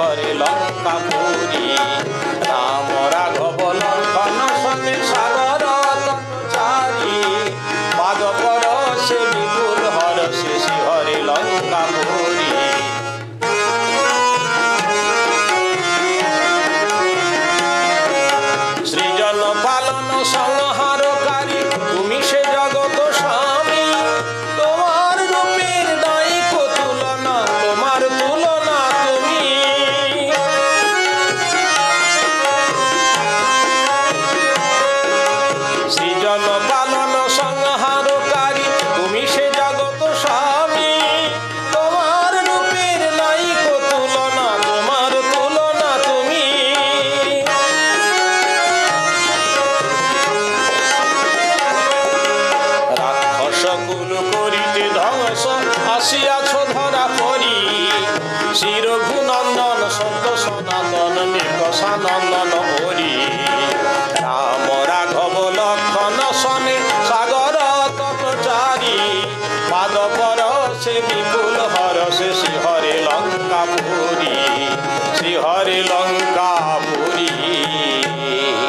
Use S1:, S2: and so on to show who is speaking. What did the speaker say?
S1: ঘরে লঙ্কা পুরি রাম রাঘব লঙ্কন সনে সাগর চারি বাদ পর সে বিপুল হর, সে হরে লঙ্কা পুরি সৃজন পালন সং ଜୀବନ କରିଛି ଧ୍ୱଂସ ଆସିଆଛ ଧରା ପରି ଶିରଘୁ ନନ୍ଦନ ସତ ସନାତନ ନିକଷାନନ୍ଦନ ହରି ରାମ ରାଘବ ଲକ୍ଷ୍ମଣ ସନେ ସାଗର ତପ ଚାରି ପାଦ ପର ସେ ବିପୁଲ ହର ସେ ଶ୍ରୀହରେ ଲଙ୍କା ପୁରୀ ଶ୍ରୀହରେ ଲଙ୍କା ପୁରୀ